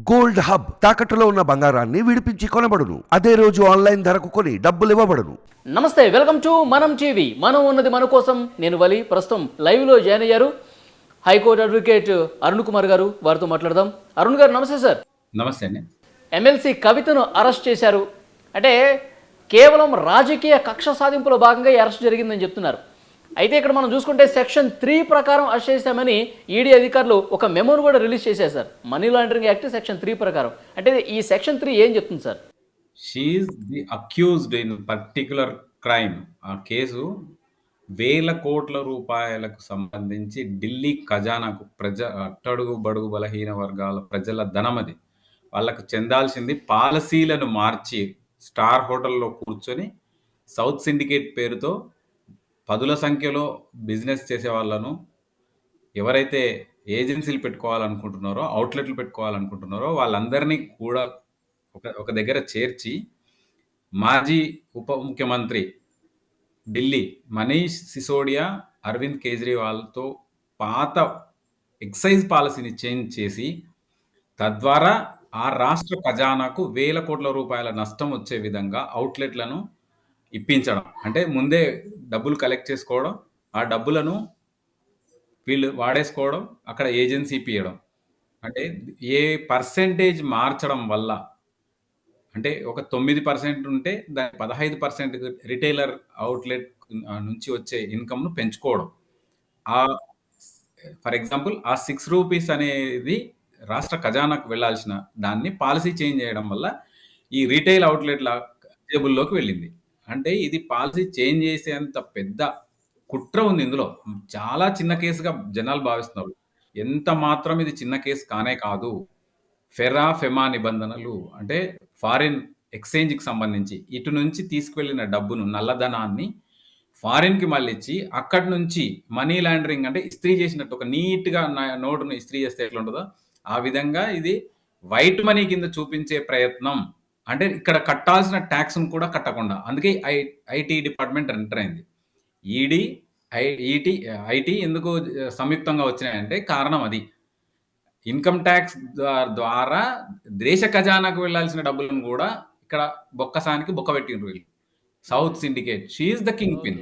Gold hub తాకట్టులో ఉన్న బంగారాన్ని విడిపించి కొనబడును. అదే రోజు ఆన్లైన్ ధరకు కొని డబ్బులు ఇవ్వబడును. నమస్తే వెల్కమ్ టు మనం టీవీ. మనం ఉన్నది మన కోసం. నేను వలి ప్రస్తుతం లైవ్లో జాయిన్ అయ్యారు. హైకోర్టు అడ్వకేట్ అరుణ్ కుమార్ గారు వారితో మాట్లాడదాం. అరుణ్ గారు నమస్తే సార్. నమస్తే అండి. ఎమ్మెల్సీ కవితను అరెస్ట్ చేశారు. అంటే కేవలం రాజకీయ కక్ష సాధింపులో భాగంగా ఈ అరెస్ట్ జరిగిందని చెప్తున్నారు. అయితే ఇక్కడ మనం చూసుకుంటే సెక్షన్ త్రీ ప్రకారం అరెస్ట్ చేశామని ఈడీ అధికారులు ఒక మెమోను కూడా రిలీజ్ చేశారు sir. Money laundering act section three ప్రకారం. అంటే ఈ సెక్షన్ త్రీ ఏం చెప్తుంది sir? She is the accused in particular crime ఆ కేసు వేల కోట్ల రూపాయలకు సంబంధించి ఢిల్లీ ఖజానాకు ప్రజ అట్టడుగు బడుగు బలహీన వర్గాల ప్రజల ధనమది. వాళ్ళకు చెందాల్సింది పాలసీలను మార్చి స్టార్ హోటల్లో కూర్చొని సౌత్ సిండికేట్ పేరుతో పదుల సంఖ్యలో బిజినెస్ చేసే వాళ్ళను ఎవరైతే ఏజెన్సీలు పెట్టుకోవాలనుకుంటున్నారో అవుట్లెట్లు పెట్టుకోవాలనుకుంటున్నారో వాళ్ళందరినీ కూడా ఒక ఒక దగ్గర చేర్చి మాజీ ఉప ముఖ్యమంత్రి ఢిల్లీ మనీష్ సిసోడియా అరవింద్ కేజ్రీవాల్తో పాత ఎక్సైజ్ పాలసీని చేంజ్ చేసి తద్వారా ఆ రాష్ట్ర ఖజానాకు వేల కోట్ల రూపాయల నష్టం వచ్చే విధంగా అవుట్లెట్లను ఇప్పించడం. అంటే ముందే డబ్బులు కలెక్ట్ చేసుకోవడం ఆ డబ్బులను వీళ్ళు వాడేసుకోవడం అక్కడ ఏజెన్సీ ఇప్పించడం అంటే ఏ పర్సెంటేజ్ మార్చడం వల్ల అంటే ఒక తొమ్మిది పర్సెంట్ ఉంటే దాని పదహైదు పర్సెంట్ రిటైలర్ అవుట్లెట్ నుంచి వచ్చే ఇన్కమ్ను పెంచుకోవడం. ఆ ఫర్ ఎగ్జాంపుల్ ఆ సిక్స్ రూపీస్ అనేది రాష్ట్ర ఖజానాకు వెళ్ళాల్సిన దాన్ని పాలసీ చేంజ్ చేయడం వల్ల ఈ రీటైల్ అవుట్లెట్ల టేబుల్లోకి వెళ్ళింది. అంటే ఇది పాలసీ చేంజ్ చేసేంత పెద్ద కుట్ర ఉంది ఇందులో. చాలా చిన్న కేసుగా జనాలు భావిస్తున్నారు. ఎంత మాత్రం ఇది చిన్న కేసు కానే కాదు. ఫెరా ఫెమా నిబంధనలు అంటే ఫారిన్ ఎక్స్చేంజ్కి సంబంధించి ఇటు నుంచి తీసుకువెళ్ళిన డబ్బును నల్లధనాన్ని ఫారిన్కి మళ్ళీ ఇచ్చి అక్కడి నుంచి మనీ లాండరింగ్ అంటే ఇస్త్రీ చేసినట్టు ఒక నీట్గా నోటును ఇస్త్రీ చేస్తే ఎట్లా ఉంటుందో ఆ విధంగా ఇది వైట్ మనీ కింద చూపించే ప్రయత్నం. అంటే ఇక్కడ కట్టాల్సిన ట్యాక్స్ను కూడా కట్టకుండా. అందుకే ఐ ఐటీ డిపార్ట్మెంట్ ఎంటర్ అయింది. ఈడీ ఐ ఈటీ ఐటీ ఎందుకు సంయుక్తంగా వచ్చినాయంటే కారణం అది. ఇన్కమ్ ట్యాక్స్ ద్వారా దేశ ఖజానాకు వెళ్ళాల్సిన డబ్బులను కూడా ఇక్కడ బొక్కసానికి బొక్క పెట్టిండ్రు వీళ్ళు. South syndicate she is the kingpin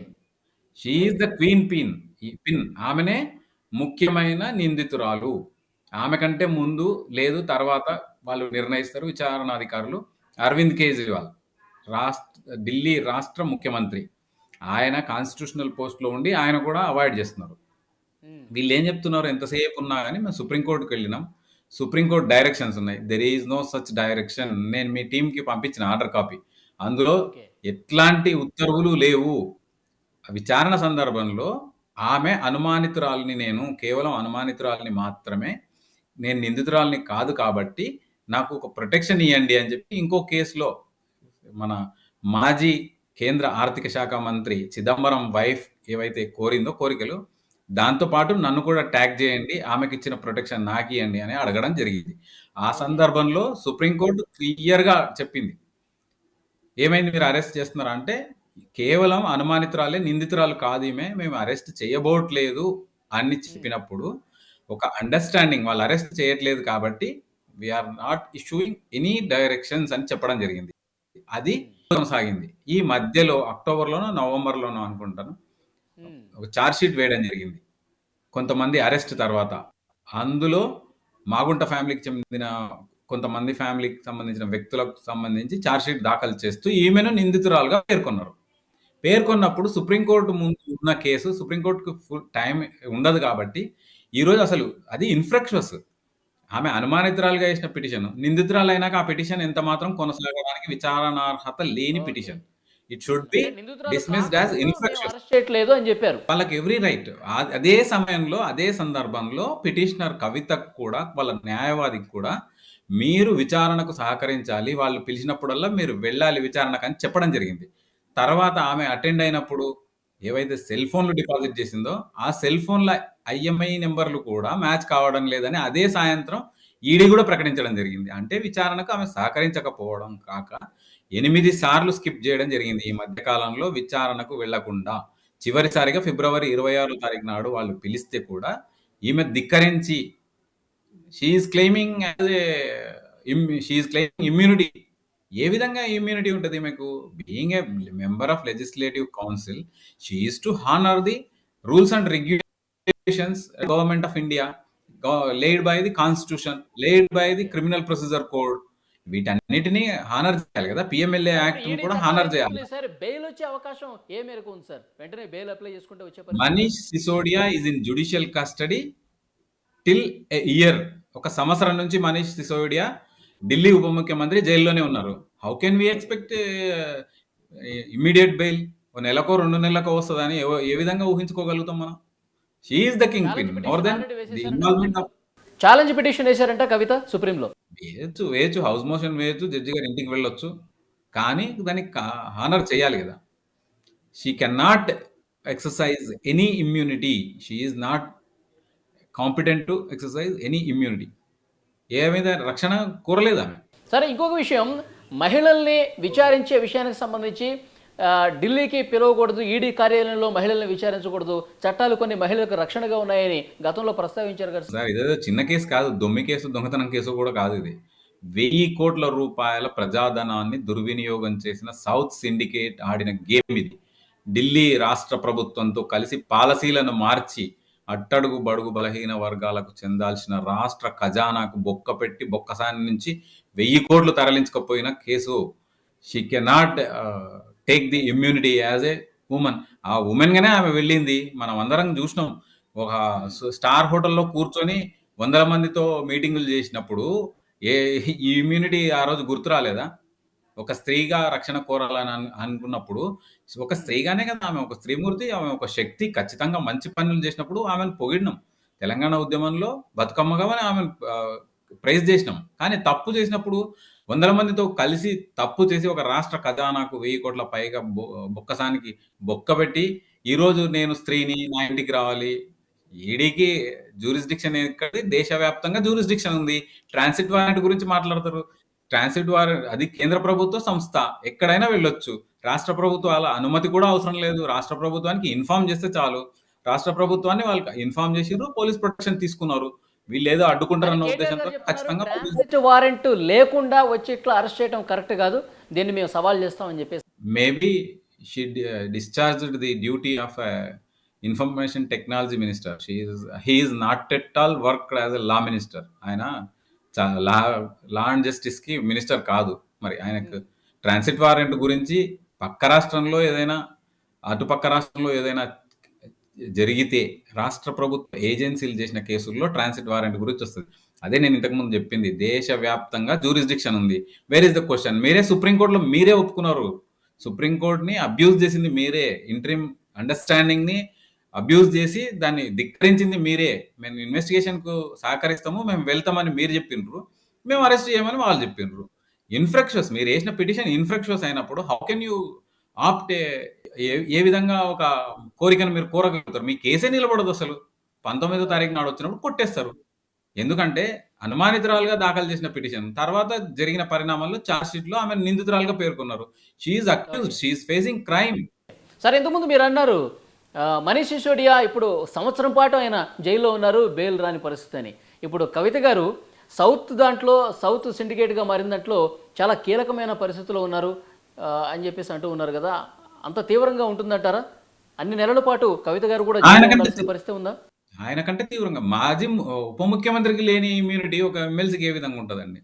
she is the queenpin ఈ పిన్ ఆమెనే ముఖ్యమైన నిందితురాలు. ఆమె కంటే ముందు లేదు తర్వాత వాళ్ళు నిర్ణయిస్తారు విచారణాధికారులు. అరవింద్ కేజ్రీవాల్ రాష్ట్ర ఢిల్లీ రాష్ట్ర ముఖ్యమంత్రి. ఆయన కాన్స్టిట్యూషనల్ పోస్ట్లో ఉండి ఆయన కూడా అవాయిడ్ చేస్తున్నారు. వీళ్ళు ఏం చెప్తున్నారు? ఎంతసేపు ఉన్నా కానీ మేము సుప్రీంకోర్టుకి వెళ్ళినాం. సుప్రీంకోర్టు డైరెక్షన్స్ ఉన్నాయి. There is no such direction నేను మీ టీంకి పంపించిన ఆర్డర్ కాపీ అందులో ఎట్లాంటి ఉత్తర్వులు లేవు. విచారణ సందర్భంలో ఆమె అనుమానితురాలిని నేను కేవలం అనుమానితురాలిని మాత్రమే నేను నిందితురాలిని కాదు కాబట్టి నాకు ఒక ప్రొటెక్షన్ ఇవ్వండి అని చెప్పి ఇంకో కేసులో మన మాజీ కేంద్ర ఆర్థిక శాఖ మంత్రి చిదంబరం వైఫ్ ఏవైతే కోరిందో కోరికలు దాంతోపాటు నన్ను కూడా ట్యాగ్ చేయండి ఆమెకి ఇచ్చిన ప్రొటెక్షన్ నాకు ఇవ్వండి అని అడగడం జరిగింది. ఆ సందర్భంలో సుప్రీంకోర్టు క్లియర్గా చెప్పింది. ఏమైంది మీరు అరెస్ట్ చేస్తున్నారా అంటే కేవలం అనుమానితురాలే నిందితురాలు కాదు ఈమె మేము అరెస్ట్ చేయబోట్లేదు అని చెప్పినప్పుడు ఒక అండర్స్టాండింగ్ వాళ్ళు అరెస్ట్ చేయట్లేదు కాబట్టి we are not issuing any directions అని చెప్పడం జరిగింది. అది కొనసాగింది. ఈ మధ్యలో అక్టోబర్లోనో నవంబర్లోనో అనుకుంటాను ఒక ఛార్జ్ షీట్ వేయడం జరిగింది. కొంతమంది అరెస్ట్ తర్వాత. అందులో మాగుంట ఫ్యామిలీకి చెందిన కొంతమంది ఫ్యామిలీకి సంబంధించిన వ్యక్తులకు సంబంధించి షీట్ దాఖలు చేస్తూ ఈమెను నిందితురాలుగా పేర్కొన్నారు. పేర్కొన్నప్పుడు సుప్రీంకోర్టు ముందు ఉన్న కేసు సుప్రీంకోర్టుకు ఫుల్ టైం ఉండదు కాబట్టి ఈరోజు అసలు అది ఇన్ఫ్రక్షస్ ఆమె అనుమానితురాలుగా వేసిన పిటిషన్. నిందితురాలు అయినాక ఆ పిటిషన్ ఎంత మాత్రం కొనసాగడానికి విచారణార్హత లేని petition. It should be dismissed as చేయట్లేదు అని చెప్పారు. వాళ్ళకి ఎవ్రీ రైట్. అదే సమయంలో అదే సందర్భంలో పిటిషనర్ కవితకు కూడా వాళ్ళ న్యాయవాదికి కూడా మీరు విచారణకు సహకరించాలి. వాళ్ళు పిలిచినప్పుడల్లా మీరు వెళ్ళాలి విచారణకు అని చెప్పడం జరిగింది. తర్వాత ఆమె అటెండ్ అయినప్పుడు ఏవైతే సెల్ ఫోన్లు డిపాజిట్ చేసిందో ఆ సెల్ ఫోన్ల ఐఎంఐ నెంబర్లు కూడా మ్యాచ్ కావడం లేదని అదే సాయంత్రం ఈడీ కూడా ప్రకటించడం జరిగింది. అంటే విచారణకు ఆమె సహకరించకపోవడం కాక ఎనిమిది సార్లు స్కిప్ చేయడం జరిగింది ఈ మధ్య కాలంలో విచారణకు వెళ్ళకుండా. చివరిసారిగా ఫిబ్రవరి ఇరవై ఆరో తారీఖు నాడు వాళ్ళు పిలిస్తే కూడా ఈమె ధిక్కరించి she's claiming as a she's immunity ఏ విధంగా ఇమ్యూనిటీ ఉంటుంది మీకు? Being a member of legislative council she's to honour the rules and regulations government of India laid by the constitution laid by the criminal procedure code వీటన్నిటిని honour చేయాలి కదా? PMLA act కూడా honour చేయాలి. Sir bail వచ్చే అవకాశం ఏ మేరకు ఉంది sir? వెంటనే బెయిల్ అప్లై చేసుకుంటే వచ్చే Manish Sisodia is in judicial custody till year ఒక సంవత్సరం నుంచి మనీష్ సిసోడియా ఢిల్లీ ఉప ముఖ్యమంత్రి జైల్లోనే ఉన్నారు. How can we expect immediate bail ఒక నెలకో రెండు నెలలకో వస్తుందని ఏ విధంగా ఊహించుకోగలుగుతాం మనం? She's the kingpin more than the involvement of challenge petition వేశారంట Kavitha సుప్రీంలో. వేయచ్చు వేయచ్చు. హౌస్ మోషన్ వేయచ్చు. జడ్జి గారి ఇంటికి వెళ్ళొచ్చు. కానీ దానికి హానర్ చేయాలి కదా. She can not exercise any immunity she is not competent to exercise any immunity ఏ మీద రక్షణ కోరలేదు? ఆమె సరే ఇంకొక విషయం. మహిళల్ని విచారించే విషయానికి సంబంధించి ఢిల్లీకి పిలవకూడదు ఈడీ కార్యాలయంలో మహిళల్ని విచారించకూడదు చట్టాలు కొన్ని మహిళలకు రక్షణగా ఉన్నాయని గతంలో ప్రస్తావించారు కదా సార్ ఇదేదో చిన్న కేసు కాదు దొమ్మి కేసు దొంగతనం కేసు కూడా కాదు ఇది. వెయ్యి కోట్ల రూపాయల ప్రజాధనాన్ని దుర్వినియోగం చేసిన సౌత్ సిండికేట్ ఆడిన గేమ్ ఇది. ఢిల్లీ రాష్ట్ర ప్రభుత్వంతో కలిసి పాలసీలను మార్చి అట్టడుగు బడుగు బలహీన వర్గాలకు చెందాల్సిన రాష్ట్ర ఖజానాకు బొక్క పెట్టి బొక్కసాని నుంచి వెయ్యి కోట్లు తరలించకపోయిన case. She cannot take the immunity as a woman ఆ ఉమెన్గానే ఆమె వెళ్ళింది. మనం అందరం చూసినాం. ఒక స్టార్ హోటల్లో కూర్చొని వందల మందితో మీటింగులు చేసినప్పుడు ఏ ఈ ఇమ్యూనిటీ ఆ రోజు గుర్తు రాలేదా? ఒక స్త్రీగా రక్షణ కోరాలని అనుకున్నప్పుడు ఒక స్త్రీగానే కదా ఆమె ఒక స్త్రీమూర్తి ఆమె ఒక శక్తి ఖచ్చితంగా మంచి పనులు చేసినప్పుడు ఆమెను పొగిడినాం. తెలంగాణ ఉద్యమంలో బతుకమ్మగా ఆమెను ప్రైజ్ చేసినాం. కానీ తప్పు చేసినప్పుడు వందల మందితో కలిసి తప్పు చేసి ఒక రాష్ట్ర ఖజానాకు వెయ్యి కోట్ల పైగా బొ- బొక్కసానికి బొక్క పెట్టి ఈరోజు నేను స్త్రీని నా ఇంటికి రావాలి. ఈడీకి జూరిస్డిక్షన్ ఎక్కడి దేశవ్యాప్తంగా జూరిస్డిక్షన్ ఉంది. ట్రాన్సిట్ వారెంట్ గురించి మాట్లాడతారు. ట్రాన్సిట్ వారెంట్ అది కేంద్ర ప్రభుత్వ సంస్థ ఎక్కడైనా వెళ్ళొచ్చు. రాష్ట్ర ప్రభుత్వాల అనుమతి కూడా అవసరం లేదు. రాష్ట్ర ప్రభుత్వానికి ఇన్ఫార్మ్ చేస్తే చాలు. రాష్ట్ర ప్రభుత్వాన్ని వాళ్ళకి ఇన్ఫార్మ్ చేసిర్రు పోలీస్ ప్రొటెక్షన్ తీసుకున్నారు. వీళ్ళు ఏదో అడ్డుకుంటారన్న ఉద్దేశంతో ఖచ్చితంగా వారెంట్ లేకుండా వచ్చి ఇట్లా అరెస్ట్ చేయడం కరెక్ట్ కాదు. దీన్ని మేము సవాల్ చేస్తామని చెప్పేసి. The duty of a information technology minister. She is he is not at all worked as a law minister. ఆయన లా లా అండ్ జస్టిస్కి మినిస్టర్ కాదు. మరి ఆయనకు ట్రాన్సిట్ వారెంట్ గురించి పక్క రాష్ట్రంలో ఏదైనా అటుపక్క రాష్ట్రంలో ఏదైనా జరిగితే రాష్ట్ర ప్రభుత్వ ఏజెన్సీలు చేసిన కేసుల్లో ట్రాన్సిట్ వారెంట్ గురించి వస్తుంది. అదే నేను ఇంతకుముందు చెప్పింది. దేశవ్యాప్తంగా జూరిస్డిక్షన్ ఉంది. వేర్ ఇస్ ద క్వశ్చన్ మీరే సుప్రీంకోర్టులో మీరే ఒప్పుకున్నారు. సుప్రీంకోర్టుని అబ్యూజ్ చేసింది మీరే. ఇంట్రీమ్ అండర్స్టాండింగ్ని అబ్యూజ్ చేసి దాన్ని ధిక్కరించింది మీరే. మేము ఇన్వెస్టిగేషన్కు సహకరిస్తాము మేము వెళ్తామని మీరు చెప్పిండ్రు మేము అరెస్ట్ చేయమని వాళ్ళు చెప్పిండ్రు ఇన్ఫ్రక్షస్ మీరు వేసిన పిటిషన్ ఇన్ఫ్రక్షస్ అయినప్పుడు how can you opt a- ఏ విధంగా ఒక కోరికను మీరు కోరగలుగుతారు? మీ కేసే నిలబడదు అసలు. పంతొమ్మిదో తారీఖు నాడు వచ్చినప్పుడు కొట్టేస్తారు. ఎందుకంటే అనుమానితురాలుగా దాఖలు చేసిన పిటిషన్ తర్వాత జరిగిన పరిణామాల్లో చార్జ్షీట్లో ఆమె నిందితురాలుగా పేర్కొన్నారు. She's accused she's facing crime sir ఇంతకుముందు మీరు అన్నారు మనీష్ సిసోడియా ఇప్పుడు సంవత్సరం పాటు ఆయన జైల్లో ఉన్నారు బెయిల్ రాని పరిస్థితి అని. ఇప్పుడు కవిత గారు సౌత్ దాంట్లో సౌత్ సిండికేట్గా మారిన దాంట్లో చాలా కీలకమైన పరిస్థితిలో ఉన్నారు అని చెప్పేసి అంటూ ఉన్నారు కదా. అంత తీవ్రంగా ఉంటుందంటారా? అన్ని నెలల పాటు కవిత గారు కూడా పరిస్థితి ఉందా? ఆయన కంటే తీవ్రంగా. మాజీ ఉప ముఖ్యమంత్రికి లేని ఇమ్యూనిటీ ఒక ఎమ్మెల్సీకి ఏ విధంగా ఉంటుందండి?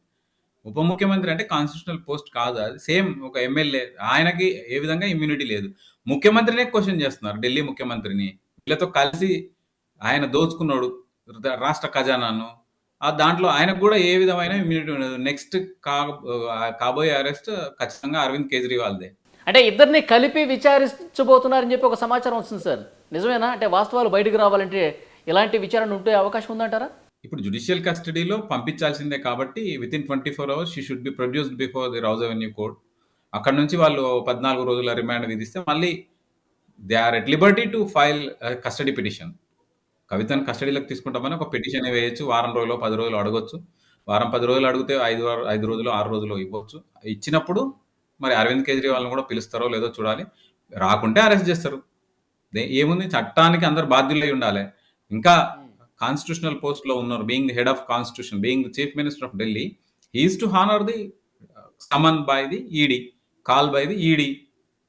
ఉప ముఖ్యమంత్రి అంటే కాన్స్టిట్యూషనల్ పోస్ట్ కాదు అది. సేమ్ ఒక ఎమ్మెల్యే ఆయనకి ఏ విధంగా ఇమ్యూనిటీ లేదు. ముఖ్యమంత్రినే క్వశ్చన్ చేస్తున్నారు ఢిల్లీ ముఖ్యమంత్రిని. వీళ్ళతో కలిసి ఆయన దోచుకున్నాడు రాష్ట్ర ఖజానాను. ఆ దాంట్లో ఆయనకు కూడా ఏ విధమైన ఇమ్యూనిటీ ఉండదు. నెక్స్ట్ కా కాబోయే అరెస్ట్ ఖచ్చితంగా అరవింద్ కేజ్రీవాల్దే. అంటే ఇద్దరిని కలిపి విచారించబోతున్నారని చెప్పి ఒక సమాచారం వస్తుంది సార్. నిజమేనా? అంటే వాస్తవాలు బయటకు రావాలంటే ఇలాంటి విచారణ ఉంటే అవకాశం ఉందంటారా? ఇప్పుడు జుడిషియల్ కస్టడీలో పంపించాల్సిందే కాబట్టి within twenty four hours she should be produced before the Rouse Avenue court అక్కడ నుంచి వాళ్ళు పద్నాలుగు రోజుల రిమాండ్ విధిస్తే మళ్ళీ they are at liberty to file custody petition కవితను కస్టడీలోకి తీసుకుంటామని ఒక పిటిషన్ వేయచ్చు వారం రోజులు పది రోజులు అడగొచ్చు. వారం పది రోజులు అడిగితే ఐదు ఐదు రోజులు ఆరు రోజులు ఇవ్వచ్చు. ఇచ్చినప్పుడు మరి అరవింద్ కేజ్రీవాల్ని కూడా పిలుస్తారో లేదో చూడాలి. రాకుంటే అరెస్ట్ చేస్తారు. దే- ఏముంది? చట్టానికి అందరు బాధ్యులై ఉండాలి. ఇంకా కాన్స్టిట్యూషనల్ పోస్ట్లో ఉన్నారు being head of constitution being chief minister of Delhi is to honour the summon by the ED call by the ED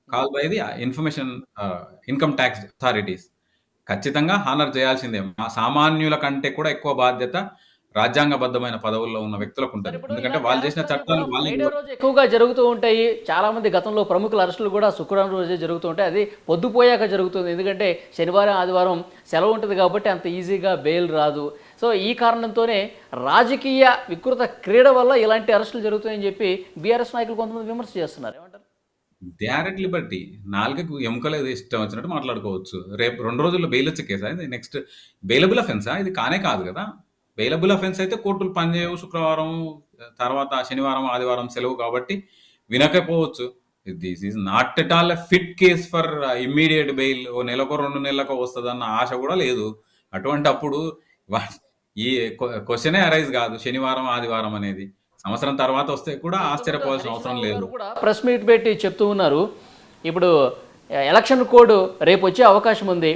call by the information income tax authorities ఖచ్చితంగా honour చేయాల్సిందే. మా సామాన్యుల కంటే కూడా ఎక్కువ బాధ్యత రాజ్యాంగబద్ధమైన పదవుల్లో ఉన్న వ్యక్తులకు ఇప్పుడు ఎందుకంటే వాళ్ళు చేసిన చట్టాలు ఎక్కువగా జరుగుతూ ఉంటాయి. చాలా మంది గతంలో ప్రముఖుల అరెస్టులు కూడా శుక్రవారం రోజే జరుగుతూ ఉంటాయి. అది పొద్దుపోయాక జరుగుతుంది. ఎందుకంటే శనివారం ఆదివారం సెలవు ఉంటుంది కాబట్టి అంత ఈజీగా బెయిల్ రాదు. సో ఈ కారణంతోనే రాజకీయ వికృత క్రీడ వల్ల ఇలాంటి అరెస్టులు జరుగుతాయని చెప్పి బీఆర్ఎస్ నాయకులు కొంతమంది విమర్శ చేస్తున్నారు. ఏమంటారు? దే ఆర్ ఎట్ లిబర్టీ నాలుగకు ఎముకలేదు ఇష్టం వచ్చినట్టు మాట్లాడుకోవచ్చు. రేపు రెండు రోజుల్లో బెయిల్ వచ్చే కేసా? ఇది నెక్స్ట్ బెయిలబుల్ అఫెన్సా ఇది కానే కాదు కదా. బెయిలబుల్ అఫెన్స్ అయితే కోర్టులు పనిచేయవు శుక్రవారం తర్వాత శనివారం ఆదివారం సెలవు కాబట్టి వినకపోవచ్చు. This is not at all fit case for immediate bail ఓ నెలకో రెండు నెలలకో వస్తుందన్న ఆశ కూడా లేదు. అటువంటి అప్పుడు ఈ క్వశ్చనే అరైజ్ కాదు. శనివారం ఆదివారం అనేది. సంవత్సరం తర్వాత వస్తే కూడా ఆశ్చర్యపోవాల్సిన అవసరం లేదు. కూడా ప్రెస్ మీట్ పెట్టి చెప్తూ ఉన్నారు. ఇప్పుడు ఎలక్షన్ కోడ్ రేపు వచ్చే అవకాశం ఉంది.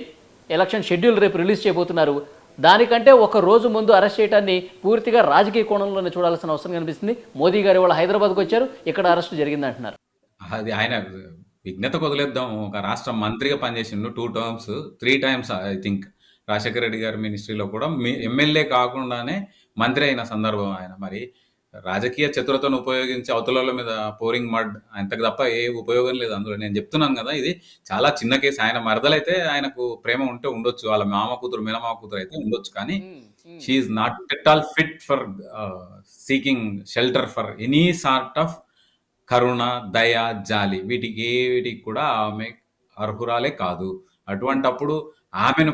ఎలక్షన్ షెడ్యూల్ రేపు రిలీజ్ చేయబోతున్నారు. దానికంటే ఒక రోజు ముందు అరెస్ట్ చేయడాన్ని పూర్తిగా రాజకీయ కోణంలోనే చూడాల్సిన అవసరం కనిపిస్తుంది. మోదీ గారు ఇవాళ హైదరాబాద్కు వచ్చారు. ఇక్కడ అరెస్ట్ జరిగింది అంటున్నారు అది ఆయన విఘ్నత వదిలేద్దాం ఒక రాష్ట్ర మంత్రిగా పనిచేసిండు. Two terms three times I think Rajasekhara Reddy గారి మినిస్ట్రీలో కూడా మీ ఎమ్మెల్యే కాకుండానే మంత్రి అయిన సందర్భం ఆయన. మరి రాజకీయ చతురతను ఉపయోగించి అవతల మీద పోరింగ్ మడ్ అంతకు తప్ప ఏ ఉపయోగం లేదు అందులో. నేను చెప్తున్నాను కదా ఇది చాలా చిన్న కేసు. ఆయన మరదలైతే ఆయనకు ప్రేమ ఉంటే ఉండొచ్చు. వాళ్ళ మామ కూతురు మేనమామ కూతురు అయితే ఉండొచ్చు. కానీ she's not at all fit for seeking shelter for any sort of కరుణ దయ జాలి. వీటికి ఏ వీటికి కూడా ఆమె అర్హురాలే కాదు. అటువంటప్పుడు ఆమెను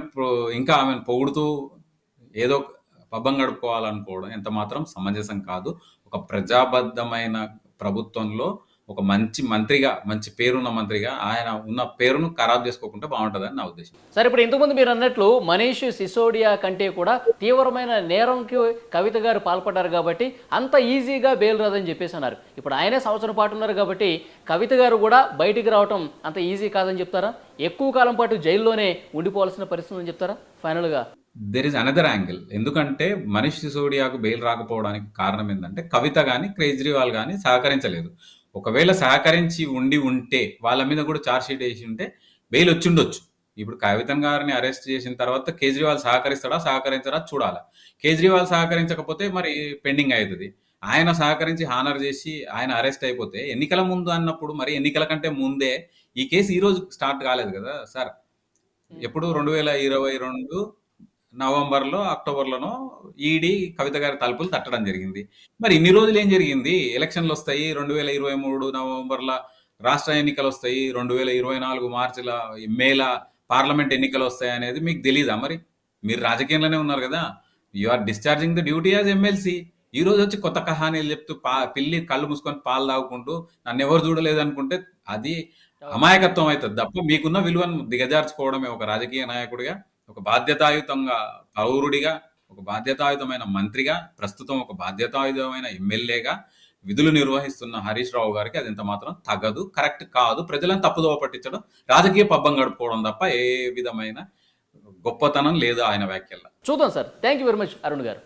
ఇంకా ఆమెను పొగుడుతూ ఏదో పబ్బం గడుపుకోవాలనుకోవడం ఎంత మాత్రం సమంజసం కాదు. ఒక ప్రజాబద్ధమైన ప్రభుత్వంలో ఒక మంచి మంత్రిగా మంచి పేరున్న మంత్రిగా ఆయన ఉన్న పేరును ఖరాబ్ చేసుకోకుండా బాగుంటుందని నా ఉద్దేశం. సరే ఇప్పుడు ఇంతకుముందు మీరు అన్నట్లు మనీష్ సిసోడియా కంటే కూడా తీవ్రమైన నేరంకి కవిత గారు పాల్పడ్డారు కాబట్టి అంత ఈజీగా బెయిల్ రాదని చెప్పేసి అన్నారు. ఇప్పుడు ఆయనే సంవత్సరం పాటు ఉన్నారు కాబట్టి కవిత గారు కూడా బయటికి రావటం అంత ఈజీ కాదని చెప్తారా? ఎక్కువ కాలం పాటు జైల్లోనే ఉండిపోవాల్సిన పరిస్థితి అని చెప్తారా? ఫైనల్గా దెర్ ఇస్ అనదర్ యాంగిల్ ఎందుకంటే మనీష్ సిసోడియాకు బెయిల్ రాకపోవడానికి కారణం ఏంటంటే కవిత కానీ కేజ్రీవాల్ కానీ సహకరించలేదు. ఒకవేళ సహకరించి ఉండి ఉంటే వాళ్ళ మీద కూడా ఛార్జ్ షీట్ వేసి ఉంటే బెయిల్ వచ్చి ఉండొచ్చు ఇప్పుడు కవితన్ గారిని అరెస్ట్ చేసిన తర్వాత కేజ్రీవాల్ సహకరిస్తాడా సహకరించడా చూడాలి. కేజ్రీవాల్ సహకరించకపోతే మరి పెండింగ్ అవుతుంది ఆయన సహకరించి హానర్ చేసి ఆయన అరెస్ట్ అయిపోతే ఎన్నికల ముందు అన్నప్పుడు మరి ఎన్నికల కంటే ముందే ఈ కేసు ఈ రోజు స్టార్ట్ కాలేదు కదా సార్ ఎప్పుడు? రెండు వేల ఇరవై రెండు నవంబర్లో అక్టోబర్లోనో ఈడీ కవిత గారి తలుపులు తట్టడం జరిగింది. మరి ఇన్ని రోజులు ఏం జరిగింది? ఎలక్షన్లు వస్తాయి రెండు వేల ఇరవై మూడు నవంబర్ల రాష్ట్ర ఎన్నికలు వస్తాయి రెండు వేల ఇరవై నాలుగు మార్చిల మేల పార్లమెంట్ ఎన్నికలు వస్తాయి అనేది మీకు తెలీదా మరి? మీరు రాజకీయంలోనే ఉన్నారు కదా. You are discharging the duty as MLC ఈ రోజు వచ్చి కొత్త కహానీలు చెప్తూ పా పిల్లి కళ్ళు మూసుకొని పాలు తాగుకుంటూ నన్ను ఎవరు చూడలేదు అనుకుంటే అది అమాయకత్వం అవుతుంది తప్ప మీకున్న విలువను దిగజార్చుకోవడమే ఒక రాజకీయ నాయకుడిగా. ఒక బాధ్యతాయుతంగా పౌరుడిగా ఒక బాధ్యతాయుతమైన మంత్రిగా ప్రస్తుతం ఒక బాధ్యతాయుతమైన ఎమ్మెల్యేగా విధులు నిర్వహిస్తున్న హరీష్ రావు గారికి అది ఎంత మాత్రం తగదు కరెక్ట్ కాదు. ప్రజలను తప్పుదోవ పట్టించడం రాజకీయ పబ్బం గడుపుకోవడం తప్ప ఏ విధమైన గొప్పతనం లేదు ఆయన వ్యాఖ్యల్లో చూద్దాం sir. Thank you very much Arun గారు.